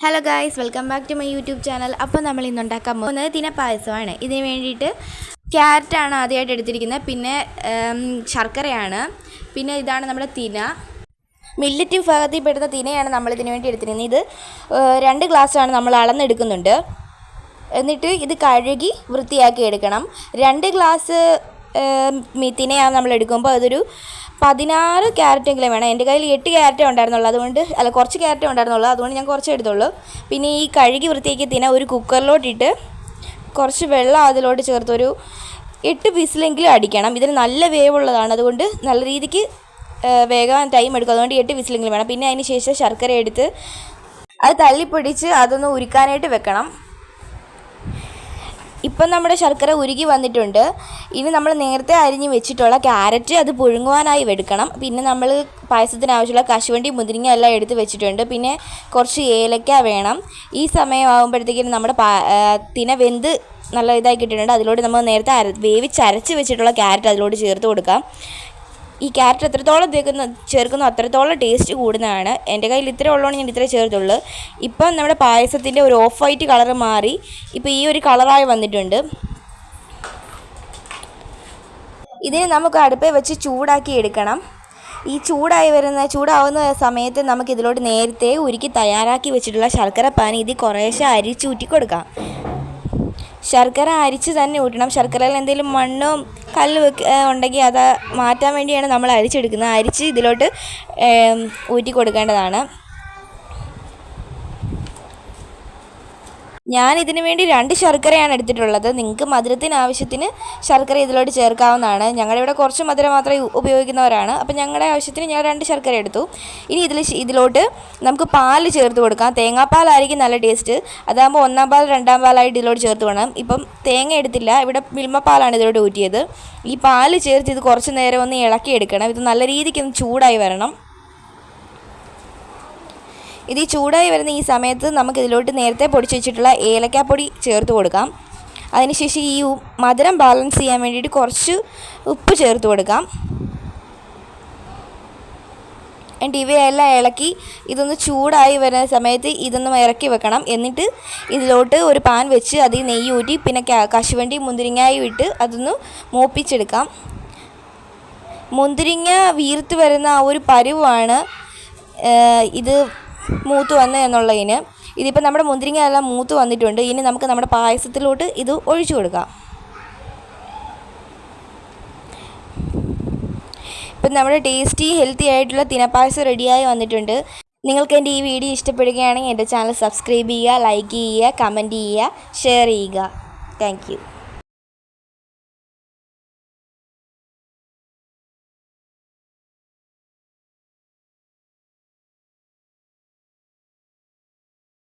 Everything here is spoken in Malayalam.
Hello guys welcome back to my YouTube channel അപ്പോൾ നമ്മൾ ഇന്ന് ഉണ്ടാക്കാൻ പോകുന്നത് തിന പായസമാണ് ഇതിന് വേണ്ടിയിട്ട് ക്യാരറ്റാണ് ആദ്യമായിട്ട് എടുത്തിരിക്കുന്നത്. പിന്നെ ശർക്കരയാണ്. പിന്നെ ഇതാണ് നമ്മുടെ തിന. മില്ലറ്റ് വിഭാഗത്തിൽ പെടുന്ന തിനയാണ് നമ്മൾ ഇതിന് വേണ്ടി എടുത്തിരിക്കുന്നത്. ഇത് രണ്ട് ഗ്ലാസ്സാണ് നമ്മൾ അളന്നെടുക്കുന്നുണ്ട്. എന്നിട്ട് ഇത് കഴുകി വൃത്തിയാക്കി എടുക്കണം. രണ്ട് ഗ്ലാസ് തിനയാണ് നമ്മൾ എടുക്കുമ്പോൾ അതൊരു പതിനാറ് ക്യാരറ്റെങ്കിലും വേണം. എന്റെ കയ്യിൽ എട്ട് ക്യാരറ്റേ ഉണ്ടായിരുന്നുള്ളൂ. അതുകൊണ്ട് അല്ല കുറച്ച് ക്യാരറ്റേ ഉണ്ടായിരുന്നുള്ളൂ. അതുകൊണ്ട് ഞാൻ കുറച്ച് എടുത്തുള്ളൂ. പിന്നെ ഈ കഴുകി വൃത്തിയാക്കി തിന ഒരു കുക്കറിലോട്ടിട്ട് കുറച്ച് വെള്ളം അതിലോട്ട് ചേർത്തൊരു എട്ട് വിസിലെങ്കിലും അടിക്കണം. ഇതിന് നല്ല വേവുള്ളതാണ്. അതുകൊണ്ട് നല്ല രീതിക്ക് വേഗം ടൈം എടുക്കും. അതുകൊണ്ട് എട്ട് വിസിലെങ്കിലും വേണം. പിന്നെ അതിന് ശേഷം ശർക്കര എടുത്ത് അത് തള്ളിപ്പൊടിച്ച് അതൊന്ന് ഉരുക്കാനായിട്ട് വെക്കണം. ഇപ്പം നമ്മുടെ ശർക്കര ഉരുകി വന്നിട്ടുണ്ട്. ഇനി നമ്മൾ നേരത്തെ അരിഞ്ഞ് വെച്ചിട്ടുള്ള ക്യാരറ്റ് അത് പുഴുങ്ങുവാനായി എടുക്കണം. പിന്നെ നമ്മൾ പായസത്തിന് ആവശ്യമുള്ള കശുവണ്ടി മുതിരിങ്ങ എല്ലാം എടുത്ത് വെച്ചിട്ടുണ്ട്. പിന്നെ കുറച്ച് ഏലക്ക വേണം. ഈ സമയമാകുമ്പോഴത്തേക്കും നമ്മുടെ തിന വെന്ത് നല്ല ഇതായി കിട്ടിയിട്ടുണ്ട്. അതിലോട്ട് നമ്മൾ നേരത്തെ അര വേവിച്ച് അരച്ച് വെച്ചിട്ടുള്ള ക്യാരറ്റ് അതിലോട്ട് ചേർത്ത് കൊടുക്കാം. ഈ ക്യാരറ്റ് എത്രത്തോളം തേക്കുന്ന ചേർക്കുന്നോ അത്രത്തോളം ടേസ്റ്റ് കൂടുന്നതാണ്. എന്റെ കയ്യിൽ ഇത്ര ഉള്ളതുകൊണ്ട് ഞാൻ ഇത്ര ചേർത്തുള്ളൂ. ഇപ്പം നമ്മുടെ പായസത്തിന്റെ ഒരു ഓഫ് വൈറ്റ് കളറ് മാറി. ഇപ്പോൾ ഈ ഒരു കളറായി വന്നിട്ടുണ്ട്. ഇതിനെ നമുക്ക് അടുപ്പേ വെച്ച് ചൂടാക്കി എടുക്കണം. ഈ ചൂടായി വരുന്ന ചൂടാവുന്ന സമയത്ത് നമുക്ക് ഇതിലോട്ട് നേരത്തെ ഉരുക്കി തയ്യാറാക്കി വെച്ചിട്ടുള്ള ശർക്കര പാനി ഇതിൽ കുറേശ്ശെ അരിച്ചൂറ്റി കൊടുക്കാം ശർക്കര അരിച്ച് തന്നെ ഊറ്റണം. ശർക്കരയിൽ എന്തെങ്കിലും മണ്ണും കല്ല് വെക്ക് ഉണ്ടെങ്കിൽ അത് മാറ്റാൻ വേണ്ടിയാണ് നമ്മൾ അരിച്ചെടുക്കുന്നത്. അരിച്ച് ഇതിലോട്ട് ഊറ്റി കൊടുക്കേണ്ടതാണ്. ഞാൻ ഇതിനു വേണ്ടി രണ്ട് ശർക്കരയാണ് എടുത്തിട്ടുള്ളത്. നിങ്ങൾക്ക് മധുരത്തിന് ആവശ്യത്തിന് ശർക്കര ഇതിലോട്ട് ചേർക്കാവുന്നതാണ്. ഞങ്ങളുടെ ഇവിടെ കുറച്ച് മധുരം മാത്രമേ ഉപയോഗിക്കുന്നവരാണ്. അപ്പം ഞങ്ങളുടെ ആവശ്യത്തിന് ഞാൻ രണ്ട് ശർക്കര എടുത്തു. ഇനി ഇതിൽ ഇതിലോട്ട് നമുക്ക് പാൽ ചേർത്ത് കൊടുക്കാം. തേങ്ങാപ്പാലായിരിക്കും നല്ല ടേസ്റ്റ്. അതാകുമ്പോൾ ഒന്നാം പാൽ രണ്ടാം പാലായിട്ട് ഇതിലോട്ട് ചേർത്ത് വേണം ഇപ്പം തേങ്ങ എടുത്തില്ല. ഇവിടെ മിൽമ പാലാണ് ഇതിലോട്ട് ഊറ്റിയത്. ഈ പാൽ ചേർത്ത് ഇത് കുറച്ച് നേരം ഒന്ന് ഇളക്കി എടുക്കണം ഇത് നല്ല രീതിക്ക് ഒന്ന് ചൂടായി വരണം. ഇത് ഈ ചൂടായി വരുന്ന ഈ സമയത്ത് നമുക്ക് ഇതിലോട്ട് നേരത്തെ പൊടിച്ച് വെച്ചിട്ടുള്ള ഏലക്കാപ്പൊടി ചേർത്ത് കൊടുക്കാം. അതിനുശേഷം ഈ മധുരം ബാലൻസ് ചെയ്യാൻ വേണ്ടിയിട്ട് കുറച്ച് ഉപ്പ് ചേർത്ത് കൊടുക്കാം. എന്നിട്ട് ഇവയെല്ലാം ഇളക്കി ഇതൊന്ന് ചൂടായി വരുന്ന സമയത്ത് ഇതൊന്ന് ഇറക്കി വെക്കണം. എന്നിട്ട് ഇതിലോട്ട് ഒരു പാൻ വെച്ച് അതിൽ നെയ്യ് ഊറ്റി പിന്നെ കശുവണ്ടി മുന്തിരിങ്ങായും ഇട്ട് അതൊന്ന് മൂപ്പിച്ചെടുക്കാം. മുന്തിരിങ്ങ വീർത്ത് വരുന്ന ആ ഒരു പരുവാണ് ഇത് മൂത്ത് വന്നു എന്നുള്ളതിന് ഇതിപ്പോൾ നമ്മുടെ മുന്തിരിങ്ങ എല്ലാം മൂത്ത് വന്നിട്ടുണ്ട്. ഇനി നമുക്ക് നമ്മുടെ പായസത്തിലോട്ട് ഇത് ഒഴിച്ചു കൊടുക്കാം. ഇപ്പം നമ്മുടെ ടേസ്റ്റി ഹെൽത്തി ആയിട്ടുള്ള തിനപ്പായസം റെഡിയായി വന്നിട്ടുണ്ട്. നിങ്ങൾക്ക് എന്റെ ഈ വീഡിയോ ഇഷ്ടപ്പെടുകയാണെങ്കിൽ എന്റെ ചാനൽ സബ്സ്ക്രൈബ് ചെയ്യുക ലൈക്ക് ചെയ്യുക കമന്റ് ചെയ്യുക ഷെയർ ചെയ്യുക. താങ്ക്